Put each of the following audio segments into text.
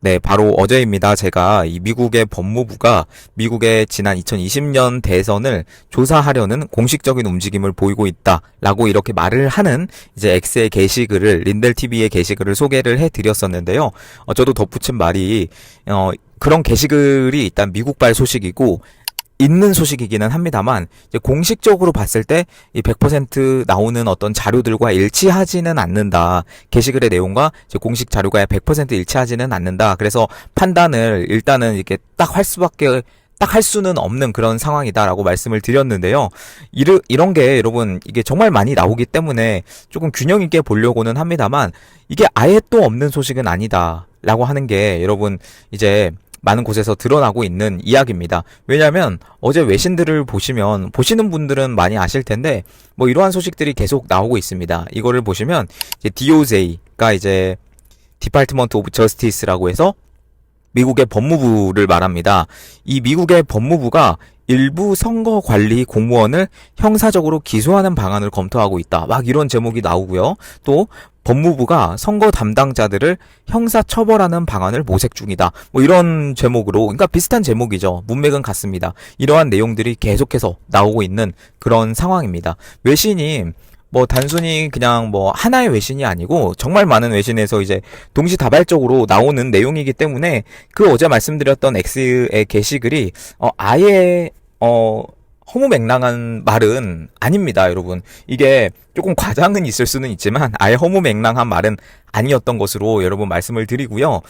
네, 바로 어제입니다. 제가 이 미국의 법무부가 미국의 지난 2020년 대선을 조사하려는 공식적인 움직임을 보이고 있다라고 이렇게 말을 하는 이제 X의 게시글을 린델 TV의 게시글을 소개를 해드렸었는데요. 어, 저도 덧붙인 말이 어, 그런 게시글이 일단 미국발 소식이고 있는 소식이기는 합니다만 공식적으로 봤을 때 이 100% 나오는 어떤 자료들과 일치하지는 않는다. 게시글의 내용과 공식 자료가 100% 일치하지는 않는다. 그래서 판단을 일단은 이렇게 딱 할 수밖에 딱할 수는 없는 그런 상황이다라고 말씀을 드렸는데요. 이르, 이런 게 여러분 이게 정말 많이 나오기 때문에 조금 균형 있게 보려고는 합니다만 이게 아예 또 없는 소식은 아니다라고 하는 게 여러분 이제 많은 곳에서 드러나고 있는 이야기입니다. 왜냐하면 어제 외신들을 보시면 보시는 분들은 많이 아실 텐데 뭐 이러한 소식들이 계속 나오고 있습니다. 이거를 보시면 이제 DOJ가 이제 디파트먼트 오브 저스티스라고 해서 미국의 법무부를 말합니다. 이 미국의 법무부가 일부 선거 관리 공무원을 형사적으로 기소하는 방안을 검토하고 있다. 막 이런 제목이 나오고요. 또 법무부가 선거 담당자들을 형사 처벌하는 방안을 모색 중이다. 뭐 이런 제목으로 그러니까 비슷한 제목이죠. 문맥은 같습니다. 이러한 내용들이 계속해서 나오고 있는 그런 상황입니다. 외신이 뭐 단순히 그냥 뭐 하나의 외신이 아니고 정말 많은 외신에서 이제 동시다발적으로 나오는 내용이기 때문에 그 어제 말씀드렸던 X의 게시글이 어 아예 어 허무맹랑한 말은 아닙니다, 여러분. 이게 조금 과장은 있을 수는 있지만 아예 허무맹랑한 말은 아니었던 것으로 여러분 말씀을 드리고요.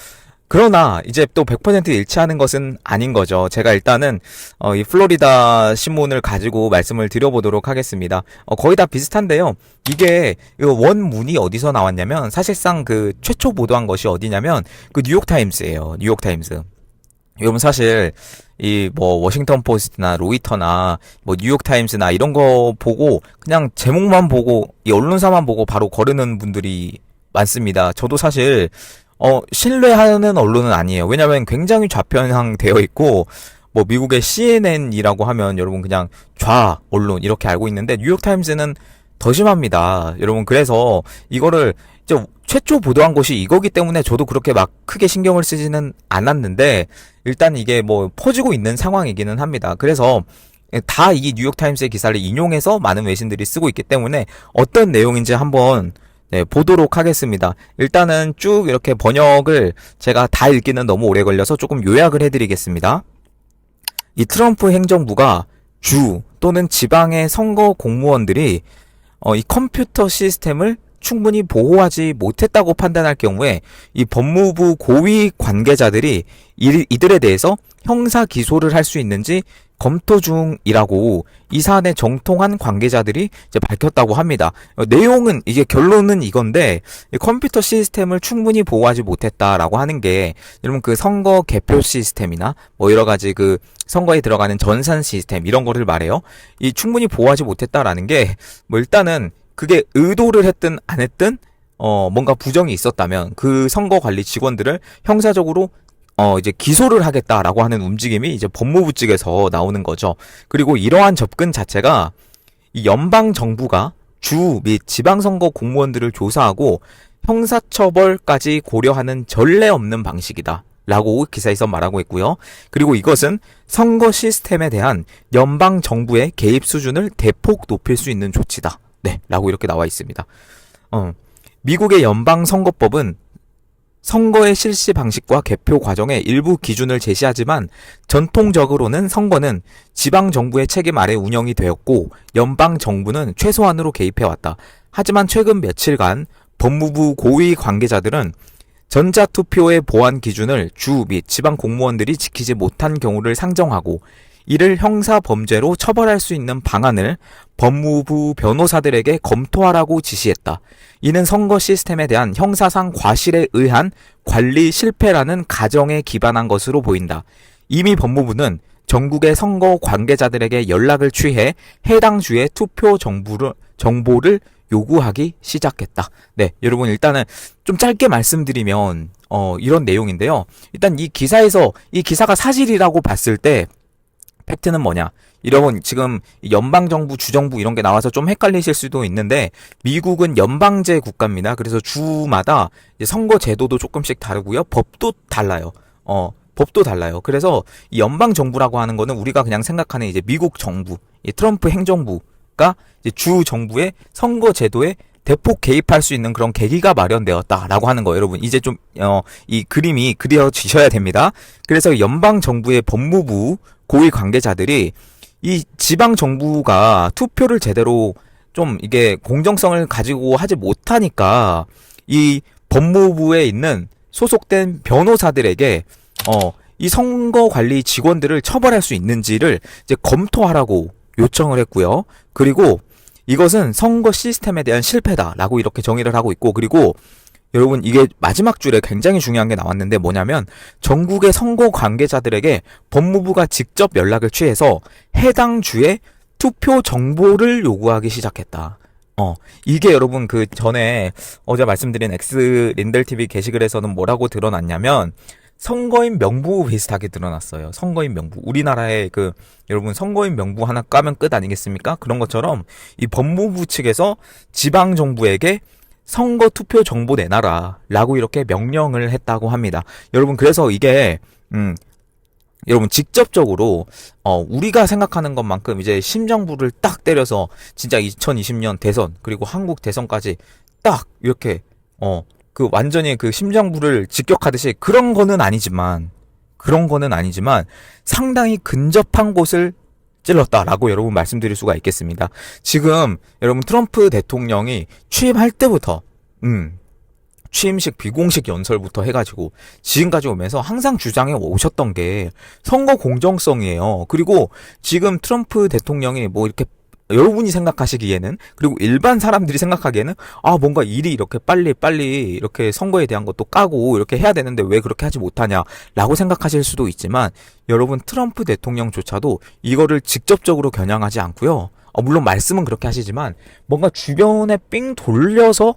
그러나 이제 또 100% 일치하는 것은 아닌 거죠. 제가 일단은 어, 이 플로리다 신문을 가지고 말씀을 드려보도록 하겠습니다. 어, 거의 다 비슷한데요. 이게 이 원문이 어디서 나왔냐면 사실상 그 최초 보도한 것이 어디냐면 그 뉴욕 타임스예요. 뉴욕 타임스. 여러분 사실 이 뭐 워싱턴 포스트나 로이터나 뭐 뉴욕 타임스나 이런 거 보고 그냥 제목만 보고 이 언론사만 보고 바로 거르는 분들이 많습니다. 저도 사실 어 신뢰하는 언론은 아니에요. 왜냐면 굉장히 좌편향 되어 있고 뭐 미국의 CNN이라고 하면 여러분 그냥 좌 언론 이렇게 알고 있는데 뉴욕 타임스는 더 심합니다. 여러분 그래서 이거를 이제 최초 보도한 것이 이거기 때문에 저도 그렇게 막 크게 신경을 쓰지는 않았는데 일단 이게 뭐 퍼지고 있는 상황이기는 합니다. 그래서 다 이 뉴욕 타임스의 기사를 인용해서 많은 외신들이 쓰고 있기 때문에 어떤 내용인지 한번 네, 보도록 하겠습니다. 일단은 쭉 이렇게 번역을 제가 다 읽기는 너무 오래 걸려서 조금 요약을 해드리겠습니다. 이 트럼프 행정부가 주 또는 지방의 선거 공무원들이 어, 이 컴퓨터 시스템을 충분히 보호하지 못했다고 판단할 경우에 이 법무부 고위 관계자들이 이, 이들에 대해서 형사 기소를 할 수 있는지 검토 중이라고 이 사안에 정통한 관계자들이 이제 밝혔다고 합니다. 어, 내용은 이게 결론은 이건데 이 컴퓨터 시스템을 충분히 보호하지 못했다라고 하는 게 여러분 그 선거 개표 시스템이나 뭐 여러 가지 그 선거에 들어가는 전산 시스템 이런 거를 말해요. 이 충분히 보호하지 못했다라는 게 뭐 일단은 그게 의도를 했든 안 했든 어 뭔가 부정이 있었다면 그 선거 관리 직원들을 형사적으로 어 이제 기소를 하겠다라고 하는 움직임이 이제 법무부 측에서 나오는 거죠. 그리고 이러한 접근 자체가 이 연방 정부가 주 및 지방선거 공무원들을 조사하고 형사처벌까지 고려하는 전례 없는 방식이다. 라고 기사에서 말하고 있고요. 그리고 이것은 선거 시스템에 대한 연방 정부의 개입 수준을 대폭 높일 수 있는 조치다. 네, 라고 이렇게 나와 있습니다. 어, 미국의 연방 선거법은 선거의 실시 방식과 개표 과정의 일부 기준을 제시하지만 전통적으로는 선거는 지방 정부의 책임 아래 운영이 되었고 연방 정부는 최소한으로 개입해 왔다. 하지만 최근 며칠간 법무부 고위 관계자들은 전자투표의 보안 기준을 주 및 지방 공무원들이 지키지 못한 경우를 상정하고 이를 형사 범죄로 처벌할 수 있는 방안을 법무부 변호사들에게 검토하라고 지시했다. 이는 선거 시스템에 대한 형사상 과실에 의한 관리 실패라는 가정에 기반한 것으로 보인다. 이미 법무부는 전국의 선거 관계자들에게 연락을 취해 해당 주의 투표 정보를, 정보를 요구하기 시작했다. 네, 여러분 일단은 좀 짧게 말씀드리면 어, 이런 내용인데요. 일단 이 기사에서 이 기사가 사실이라고 봤을 때 팩트는 뭐냐? 여러분 지금 연방 정부, 주정부 이런 게 나와서 좀 헷갈리실 수도 있는데 미국은 연방제 국가입니다. 그래서 주마다 선거 제도도 조금씩 다르고요. 법도 달라요. 어, 법도 달라요. 그래서 이 연방 정부라고 하는 거는 우리가 그냥 생각하는 이제 미국 정부, 이 트럼프 행정부가 주 정부의 선거 제도에 대폭 개입할 수 있는 그런 계기가 마련되었다라고 하는 거예요, 여러분. 이제 좀, 어, 이 그림이 그려지셔야 됩니다. 그래서 연방 정부의 법무부 고위 관계자들이 이 지방 정부가 투표를 제대로 좀 이게 공정성을 가지고 하지 못하니까 이 법무부에 있는 소속된 변호사들에게 어, 이 선거 관리 직원들을 처벌할 수 있는지를 이제 검토하라고 요청을 했고요. 그리고 이것은 선거 시스템에 대한 실패다라고 이렇게 정의를 하고 있고 그리고 여러분 이게 마지막 줄에 굉장히 중요한 게 나왔는데 뭐냐면 전국의 선거 관계자들에게 법무부가 직접 연락을 취해서 해당 주의 투표 정보를 요구하기 시작했다. 어, 이게 여러분 그 전에 어제 말씀드린 엑스 린델 TV 게시글에서는 뭐라고 드러났냐면 선거인 명부 비슷하게 드러났어요. 선거인 명부. 우리나라의 그 여러분 선거인 명부 하나 까면 끝 아니겠습니까? 그런 것처럼 이 법무부 측에서 지방 정부에게 선거 투표 정보 내놔라라고 이렇게 명령을 했다고 합니다. 여러분 그래서 이게 음 여러분 직접적으로 어 우리가 생각하는 것만큼 이제 심정부를 딱 때려서 진짜 2020년 대선 그리고 한국 대선까지 딱 이렇게 어 그 완전히 그 심정부를 직격하듯이 그런 거는 아니지만 그런 거는 아니지만 상당히 근접한 곳을 찔렀다라고 여러분 말씀드릴 수가 있겠습니다. 지금 여러분 트럼프 대통령이 취임할 때부터 음 취임식 비공식 연설부터 해가지고 지금까지 오면서 항상 주장해 오셨던 게 선거 공정성이에요. 그리고 지금 트럼프 대통령이 뭐 이렇게 여러분이 생각하시기에는 그리고 일반 사람들이 생각하기에는 아 뭔가 일이 이렇게 빨리 빨리 이렇게 선거에 대한 것도 까고 이렇게 해야 되는데 왜 그렇게 하지 못하냐라고 생각하실 수도 있지만 여러분 트럼프 대통령조차도 이거를 직접적으로 겨냥하지 않고요. 어, 물론 말씀은 그렇게 하시지만 뭔가 주변에 삥 돌려서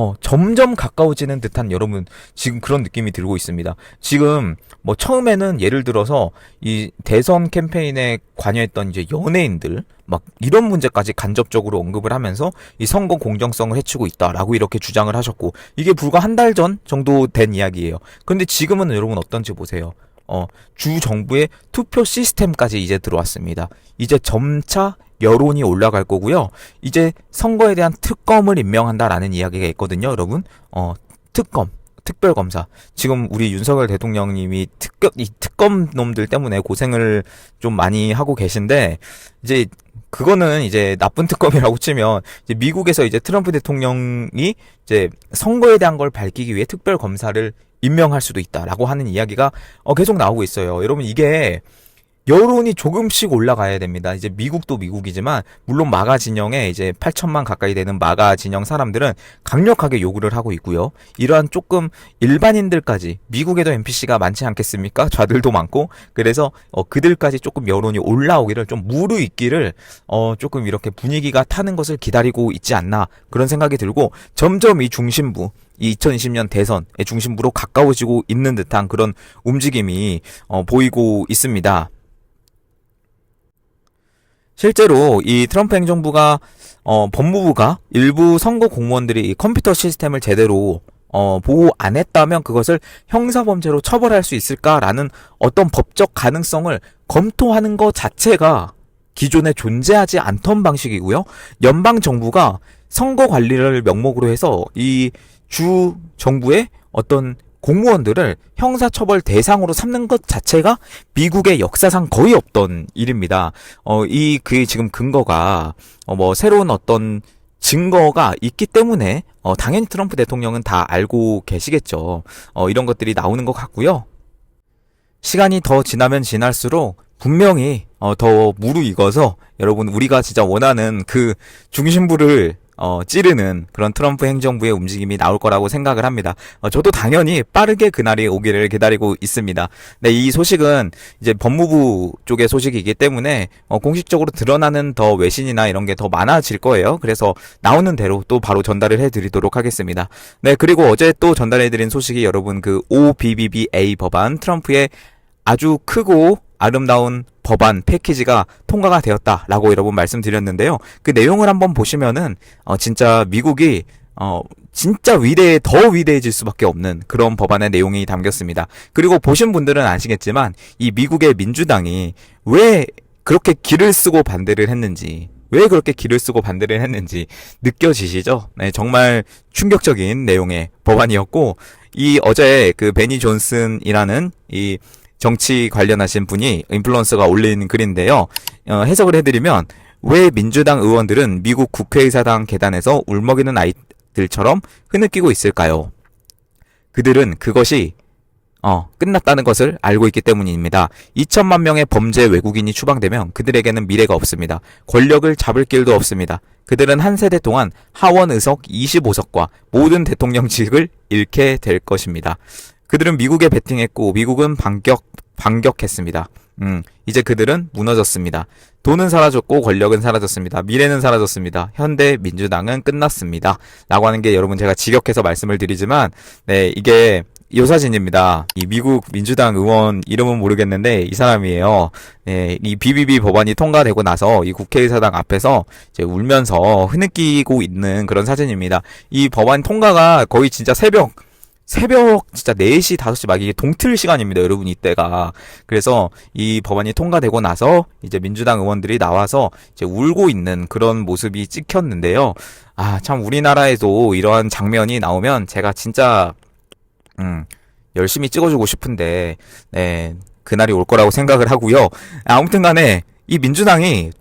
어, 점점 가까워지는 듯한 여러분 지금 그런 느낌이 들고 있습니다. 지금 뭐 처음에는 예를 들어서 이 대선 캠페인에 관여했던 이제 연예인들 막 이런 문제까지 간접적으로 언급을 하면서 이 선거 공정성을 해치고 있다라고 이렇게 주장을 하셨고 이게 불과 한 달 전 정도 된 이야기예요. 근데 지금은 여러분 어떤지 보세요. 어, 주 정부의 투표 시스템까지 이제 들어왔습니다. 이제 점차 여론이 올라갈 거고요. 이제 선거에 대한 특검을 임명한다라는 이야기가 있거든요, 여러분. 어, 특검. 특별검사. 지금 우리 윤석열 대통령님이 특검, 이 특검 놈들 때문에 고생을 좀 많이 하고 계신데, 이제, 그거는 이제 나쁜 특검이라고 치면, 이제 미국에서 이제 트럼프 대통령이 이제 선거에 대한 걸 밝히기 위해 특별검사를 임명할 수도 있다라고 하는 이야기가 어, 계속 나오고 있어요. 여러분, 이게, 여론이 조금씩 올라가야 됩니다. 이제 미국도 미국이지만 물론 마가 진영에 이제 8천만 가까이 되는 마가 진영 사람들은 강력하게 요구를 하고 있고요. 이러한 조금 일반인들까지 미국에도 NPC가 많지 않겠습니까? 좌들도 많고 그래서 어 그들까지 조금 여론이 올라오기를 좀 무르익기를 어 조금 이렇게 분위기가 타는 것을 기다리고 있지 않나 그런 생각이 들고 점점 이 중심부 이 2020년 대선의 중심부로 가까워지고 있는 듯한 그런 움직임이 어 보이고 있습니다. 실제로 이 트럼프 행정부가 어, 법무부가 일부 선거 공무원들이 컴퓨터 시스템을 제대로 어, 보호 안 했다면 그것을 형사범죄로 처벌할 수 있을까라는 어떤 법적 가능성을 검토하는 것 자체가 기존에 존재하지 않던 방식이고요. 연방 정부가 선거 관리를 명목으로 해서 이 주 정부의 어떤 공무원들을 형사처벌 대상으로 삼는 것 자체가 미국의 역사상 거의 없던 일입니다. 어, 이, 그 지금 근거가, 어, 뭐, 새로운 어떤 증거가 있기 때문에, 어, 당연히 트럼프 대통령은 다 알고 계시겠죠. 어, 이런 것들이 나오는 것 같고요. 시간이 더 지나면 지날수록 분명히, 어, 더 무르익어서 여러분, 우리가 진짜 원하는 그 중심부를 어, 찌르는 그런 트럼프 행정부의 움직임이 나올 거라고 생각을 합니다. 어, 저도 당연히 빠르게 그날이 오기를 기다리고 있습니다. 네, 이 소식은 이제 법무부 쪽의 소식이기 때문에 어, 공식적으로 드러나는 더 외신이나 이런 게 더 많아질 거예요. 그래서 나오는 대로 또 바로 전달을 해드리도록 하겠습니다. 네, 그리고 어제 또 전달해드린 소식이 여러분 그 OBBBA 법안 트럼프의 아주 크고 아름다운 법안 패키지가 통과가 되었다라고 여러분 말씀드렸는데요. 그 내용을 한번 보시면은 어 진짜 미국이 어 진짜 위대해 더 위대해질 수밖에 없는 그런 법안의 내용이 담겼습니다. 그리고 보신 분들은 아시겠지만 이 미국의 민주당이 왜 그렇게 길을 쓰고 반대를 했는지 왜 그렇게 길을 쓰고 반대를 했는지 느껴지시죠? 네, 정말 충격적인 내용의 법안이었고 이 어제 그 베니 존슨이라는 이 정치 관련하신 분이 인플루언서가 올린 글인데요. 어, 해석을 해드리면 왜 민주당 의원들은 미국 국회의사당 계단에서 울먹이는 아이들처럼 흐느끼고 있을까요? 그들은 그것이 어, 끝났다는 것을 알고 있기 때문입니다. 2천만 명의 범죄 외국인이 추방되면 그들에게는 미래가 없습니다. 권력을 잡을 길도 없습니다. 그들은 한 세대 동안 하원 의석 25석과 모든 대통령직을 잃게 될 것입니다. 그들은 미국에 베팅했고 미국은 반격 반격했습니다. 음, 이제 그들은 무너졌습니다. 돈은 사라졌고 권력은 사라졌습니다. 미래는 사라졌습니다. 현대 민주당은 끝났습니다. 라고 하는 게 여러분 제가 직역해서 말씀을 드리지만 네, 이게 요 사진입니다. 이 미국 민주당 의원 이름은 모르겠는데 이 사람이에요. 네, 이 BBB 법안이 통과되고 나서 이 국회의사당 앞에서 이제 울면서 흐느끼고 있는 그런 사진입니다. 이 법안 통과가 거의 진짜 새벽 새벽 진짜 4시, 5시 막 이게 동틀 시간입니다. 여러분 이때가. 그래서 이 법안이 통과되고 나서 이제 민주당 의원들이 나와서 이제 울고 있는 그런 모습이 찍혔는데요. 아, 참 우리나라에도 이러한 장면이 나오면 제가 진짜 음, 열심히 찍어주고 싶은데, 네, 그날이 올 거라고 생각을 하고요. 아무튼 간에, 이 민주당이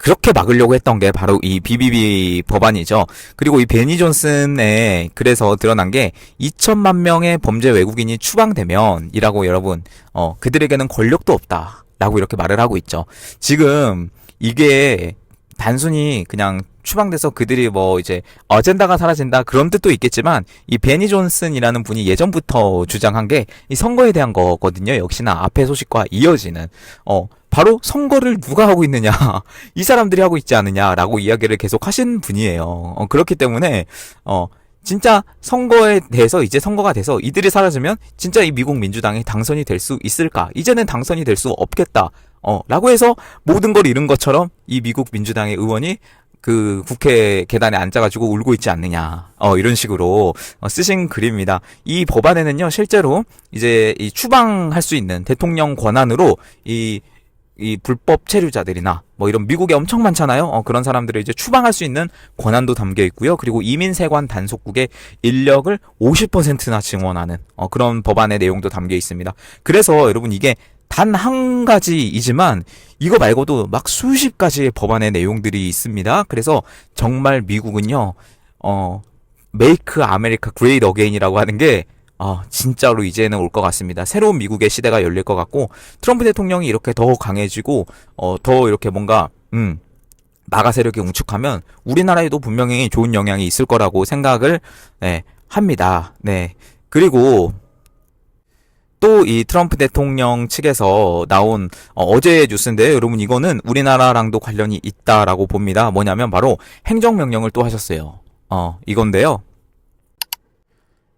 그렇게 막으려고 했던 게 바로 이 BBB 법안이죠. 그리고 이 베니 존슨의 그래서 드러난 게 2천만 명의 범죄 외국인이 추방되면이라고 여러분, 어, 그들에게는 권력도 없다. 라고 이렇게 말을 하고 있죠. 지금 이게 단순히 그냥 추방돼서 그들이 뭐 이제 어젠다가 사라진다 그런 뜻도 있겠지만 이 베니 존슨이라는 분이 예전부터 주장한 게 이 선거에 대한 거거든요. 역시나 앞에 소식과 이어지는 어 바로 선거를 누가 하고 있느냐 이 사람들이 하고 있지 않느냐라고 이야기를 계속 하신 분이에요. 어, 그렇기 때문에 어 진짜 선거에 대해서 이제 선거가 돼서 이들이 사라지면 진짜 이 미국 민주당이 당선이 될 수 있을까? 이제는 당선이 될 수 없겠다. 어, 라고 해서 모든 걸 잃은 것처럼 이 미국 민주당의 의원이 그 국회 계단에 앉아가지고 울고 있지 않느냐. 어, 이런 식으로 어, 쓰신 글입니다. 이 법안에는요, 실제로 이제 이 추방할 수 있는 대통령 권한으로 이 이 불법 체류자들이나 뭐 이런 미국에 엄청 많잖아요. 어, 그런 사람들을 이제 추방할 수 있는 권한도 담겨 있고요. 그리고 이민 세관 단속국의 인력을 50%나 증원하는 어, 그런 법안의 내용도 담겨 있습니다. 그래서 여러분 이게 단 한 가지이지만 이거 말고도 막 수십 가지의 법안의 내용들이 있습니다. 그래서 정말 미국은요. 어 메이크 아메리카 그레이트 어게인이라고 하는 게 아, 진짜로 이제는 올 것 같습니다. 새로운 미국의 시대가 열릴 것 같고, 트럼프 대통령이 이렇게 더 강해지고, 어, 더 이렇게 뭔가, 음, 마가 세력이 웅축하면, 우리나라에도 분명히 좋은 영향이 있을 거라고 생각을, 네, 합니다. 네. 그리고, 또이 트럼프 대통령 측에서 나온 어, 어제의 뉴스인데요. 여러분 이거는 우리나라랑도 관련이 있다라고 봅니다. 뭐냐면 바로 행정명령을 또 하셨어요. 어, 이건데요.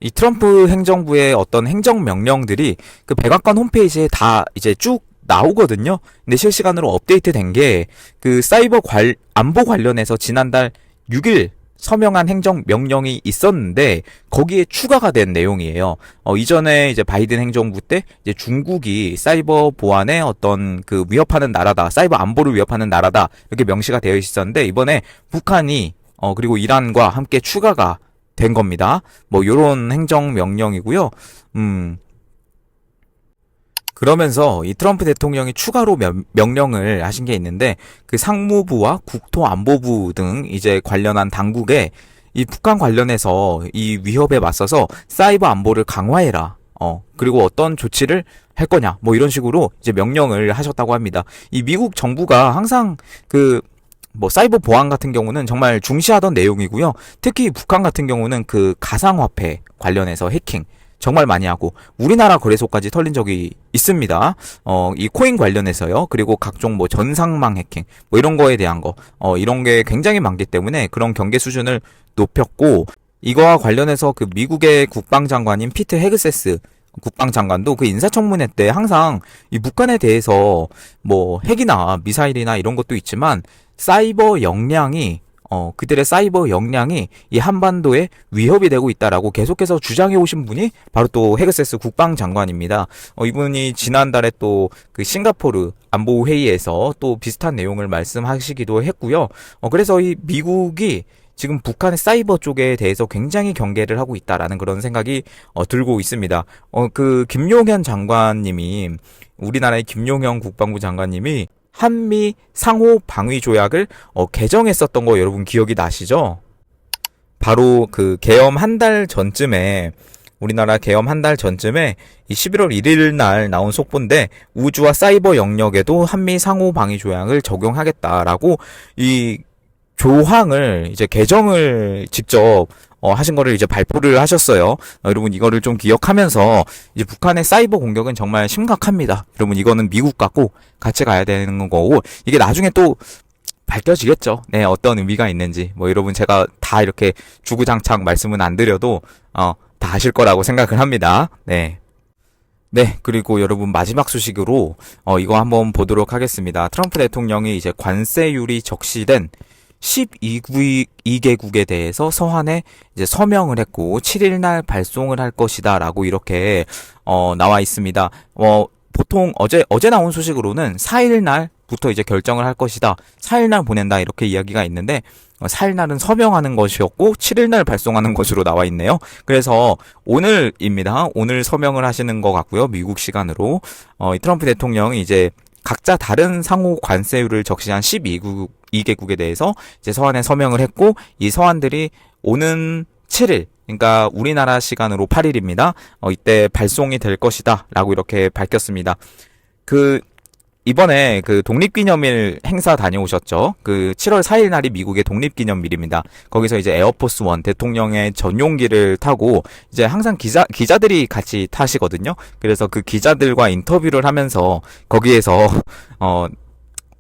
이 트럼프 행정부의 어떤 행정 명령들이 그 백악관 홈페이지에 다 이제 쭉 나오거든요. 근데 실시간으로 업데이트 된 게 그 사이버 관, 안보 관련해서 지난달 6일 서명한 행정 명령이 있었는데 거기에 추가가 된 내용이에요. 어, 이전에 이제 바이든 행정부 때 이제 중국이 사이버 보안에 어떤 그 위협하는 나라다, 사이버 안보를 위협하는 나라다 이렇게 명시가 되어 있었는데 이번에 북한이 어, 그리고 이란과 함께 추가가 된 겁니다. 뭐 요런 행정 명령이고요. 음. 그러면서 이 트럼프 대통령이 추가로 명, 명령을 하신 게 있는데 그 상무부와 국토안보부 등 이제 관련한 당국에 이 북한 관련해서 이 위협에 맞서서 사이버 안보를 강화해라. 어, 그리고 어떤 조치를 할 거냐. 뭐 이런 식으로 이제 명령을 하셨다고 합니다. 이 미국 정부가 항상 그 뭐 사이버 보안 같은 경우는 정말 중시하던 내용이고요. 특히 북한 같은 경우는 그 가상화폐 관련해서 해킹 정말 많이 하고 우리나라 거래소까지 털린 적이 있습니다. 어, 이 코인 관련해서요. 그리고 각종 뭐 전상망 해킹 뭐 이런 거에 대한 거 어, 이런 게 굉장히 많기 때문에 그런 경계 수준을 높였고 이거와 관련해서 그 미국의 국방장관인 피트 헤그세스 국방장관도 그 인사청문회 때 항상 이 북한에 대해서 뭐 핵이나 미사일이나 이런 것도 있지만 사이버 역량이 어 그들의 사이버 역량이 이 한반도에 위협이 되고 있다라고 계속해서 주장해 오신 분이 바로 또 헤그세스 국방장관입니다. 어 이분이 지난달에 또 그 싱가포르 안보 회의에서 또 비슷한 내용을 말씀하시기도 했고요. 어 그래서 이 미국이 지금 북한의 사이버 쪽에 대해서 굉장히 경계를 하고 있다라는 그런 생각이 어, 들고 있습니다. 어, 그 김용현 장관님이 우리나라의 김용현 국방부 장관님이 한미 상호 방위 조약을 어, 개정했었던 거 여러분 기억이 나시죠? 바로 그 개엄 한 달 전쯤에 우리나라 개엄 한 달 전쯤에 이 11월 1일 날 나온 속보인데 우주와 사이버 영역에도 한미 상호 방위 조약을 적용하겠다라고 이 조항을 이제 개정을 직접 어, 하신 거를 이제 발표를 하셨어요. 어, 여러분 이거를 좀 기억하면서 이제 북한의 사이버 공격은 정말 심각합니다. 여러분 이거는 미국과 꼭 같이 가야 되는 거고 이게 나중에 또 밝혀지겠죠. 네, 어떤 의미가 있는지. 뭐 여러분 제가 다 이렇게 주구장창 말씀은 안 드려도 어, 다 아실 거라고 생각을 합니다. 네. 네, 그리고 여러분 마지막 소식으로 어 이거 한번 보도록 하겠습니다. 트럼프 대통령이 이제 관세율이 적시된 12개국에 대해서 서한에 이제 서명을 했고 7일 날 발송을 할 것이다라고 이렇게 어 나와 있습니다. 어 보통 어제 어제 나온 소식으로는 4일 날부터 이제 결정을 할 것이다. 4일 날 보낸다 이렇게 이야기가 있는데 어, 4일 날은 서명하는 것이었고 7일 날 발송하는 것으로 나와 있네요. 그래서 오늘입니다. 오늘 서명을 하시는 것 같고요. 미국 시간으로 어, 이 트럼프 대통령이 이제 각자 다른 상호 관세율을 적시한 12국 2개국에 대해서 이제 서한에 서명을 했고 이 서한들이 오는 7일 그러니까 우리나라 시간으로 8일입니다. 어, 이때 발송이 될 것이다라고 이렇게 밝혔습니다. 그 이번에 그 독립기념일 행사 다녀오셨죠? 그 7월 4일 날이 미국의 독립기념일입니다. 거기서 이제 에어포스 원 대통령의 전용기를 타고 이제 항상 기자 기자들이 같이 타시거든요. 그래서 그 기자들과 인터뷰를 하면서 거기에서 어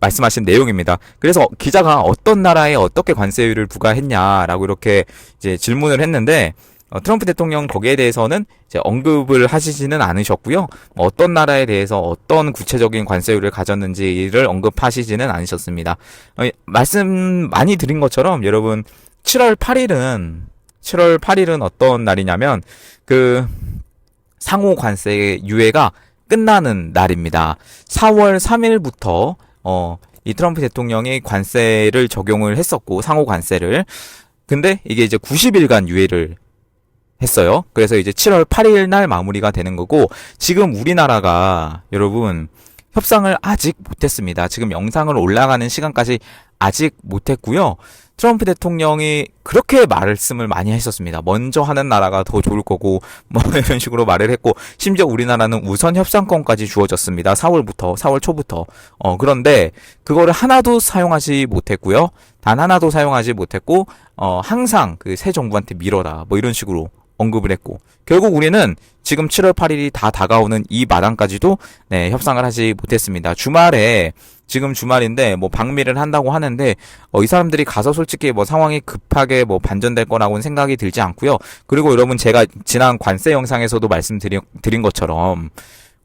말씀하신 내용입니다. 그래서 기자가 어떤 나라에 어떻게 관세율을 부과했냐라고 이렇게 이제 질문을 했는데 어, 트럼프 대통령 거기에 대해서는 이제 언급을 하시지는 않으셨고요. 뭐 어떤 나라에 대해서 어떤 구체적인 관세율을 가졌는지를 언급하시지는 않으셨습니다. 어, 말씀 많이 드린 것처럼 여러분 7월 8일은 7월 8일은 어떤 날이냐면 그 상호 관세 유예가 끝나는 날입니다. 4월 3일부터 어, 이 트럼프 대통령이 관세를 적용을 했었고 상호 관세를 근데 이게 이제 90일간 유예를 했어요. 그래서 이제 7월 8일 날 마무리가 되는 거고 지금 우리나라가 여러분 협상을 아직 못했습니다. 지금 영상을 올라가는 시간까지 아직 못했고요. 트럼프 대통령이 그렇게 말씀을 많이 했었습니다. 먼저 하는 나라가 더 좋을 거고 뭐 이런 식으로 말을 했고 심지어 우리나라는 우선 협상권까지 주어졌습니다. 4월부터 4월 초부터 어 그런데 그거를 하나도 사용하지 못했고요. 단 하나도 사용하지 못했고 어 항상 그 새 정부한테 밀어라 뭐 이런 식으로 언급을 했고 결국 우리는 지금 7월 8일이 다 다가오는 이 마당까지도 네, 협상을 하지 못했습니다. 주말에 지금 주말인데 뭐 방미를 한다고 하는데 어, 이 사람들이 가서 솔직히 뭐 상황이 급하게 뭐 반전될 거라고는 생각이 들지 않고요. 그리고 여러분 제가 지난 관세 영상에서도 말씀드린 드린 것처럼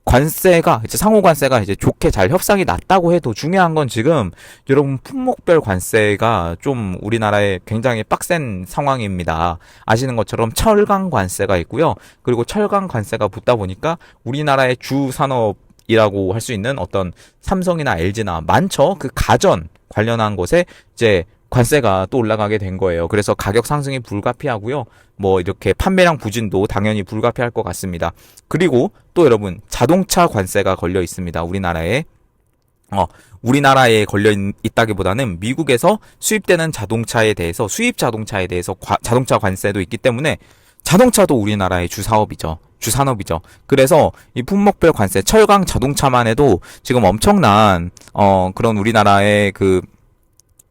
관세가 이제 상호 관세가 이제 좋게 잘 협상이 났다고 해도 중요한 건 지금 여러분 품목별 관세가 좀 우리나라에 굉장히 빡센 상황입니다. 아시는 것처럼 철강 관세가 있고요. 그리고 철강 관세가 붙다 보니까 우리나라의 주 산업 이라고 할 수 있는 어떤 삼성이나 LG나 많죠. 그 가전 관련한 곳에 이제 관세가 또 올라가게 된 거예요. 그래서 가격 상승이 불가피하고요. 뭐 이렇게 판매량 부진도 당연히 불가피할 것 같습니다. 그리고 또 여러분 자동차 관세가 걸려 있습니다. 우리나라에 어, 우리나라에 걸려 있, 다기보다는 미국에서 수입되는 자동차에 대해서 수입 자동차에 대해서 과, 자동차 관세도 있기 때문에 자동차도 우리나라의 주 사업이죠. 주 산업이죠. 그래서 이 품목별 관세, 철강 자동차만 해도 지금 엄청난 어 그런 우리나라의 그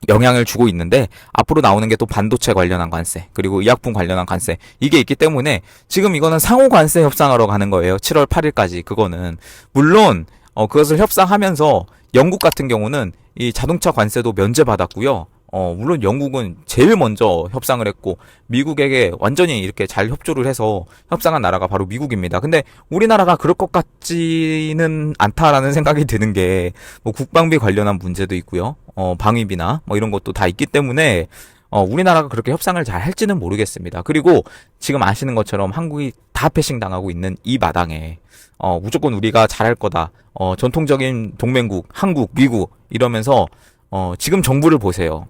영향을 주고 있는데 앞으로 나오는 게 또 반도체 관련한 관세 그리고 의약품 관련한 관세 이게 있기 때문에 지금 이거는 상호 관세 협상하러 가는 거예요. 7월 8일까지 그거는 물론 어 그것을 협상하면서 영국 같은 경우는 이 자동차 관세도 면제받았고요. 어, 물론 영국은 제일 먼저 협상을 했고, 미국에게 완전히 이렇게 잘 협조를 해서 협상한 나라가 바로 미국입니다. 근데 우리나라가 그럴 것 같지는 않다라는 생각이 드는 게, 뭐 국방비 관련한 문제도 있고요. 어, 방위비나 뭐 이런 것도 다 있기 때문에, 어, 우리나라가 그렇게 협상을 잘 할지는 모르겠습니다. 그리고 지금 아시는 것처럼 한국이 다 패싱 당하고 있는 이 마당에, 어, 무조건 우리가 잘할 거다. 어, 전통적인 동맹국, 한국, 미국, 이러면서, 어, 지금 정부를 보세요.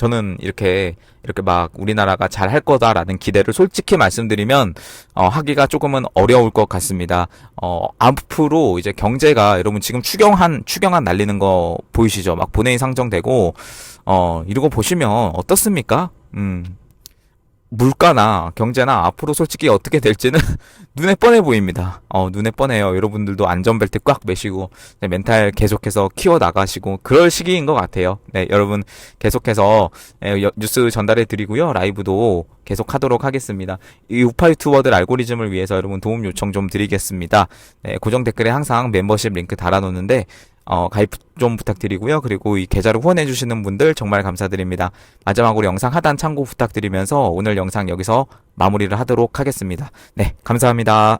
저는 이렇게, 이렇게 막 우리나라가 잘 할 거다라는 기대를 솔직히 말씀드리면, 어, 하기가 조금은 어려울 것 같습니다. 어, 앞으로 이제 경제가 여러분 지금 추경한, 추경안 날리는 거 보이시죠? 막 본회의 상정되고, 어, 이러고 보시면 어떻습니까? 음. 물가나 경제나 앞으로 솔직히 어떻게 될지는 눈에 뻔해 보입니다. 어, 눈에 뻔해요. 여러분들도 안전벨트 꽉 매시고 네, 멘탈 계속해서 키워 나가시고 그럴 시기인 것 같아요. 네, 여러분 계속해서 예, 여- 뉴스 전달해 드리고요. 라이브도 계속 하도록 하겠습니다. 이 우파유 투워드 알고리즘을 위해서 여러분 도움 요청 좀 드리겠습니다. 네, 고정 댓글에 항상 멤버십 링크 달아놓는데 어, 가입 좀 부탁드리고요. 그리고 이 계좌를 후원해 주시는 분들 정말 감사드립니다. 마지막으로 영상 하단 참고 부탁드리면서 오늘 영상 여기서 마무리를 하도록 하겠습니다. 네, 감사합니다.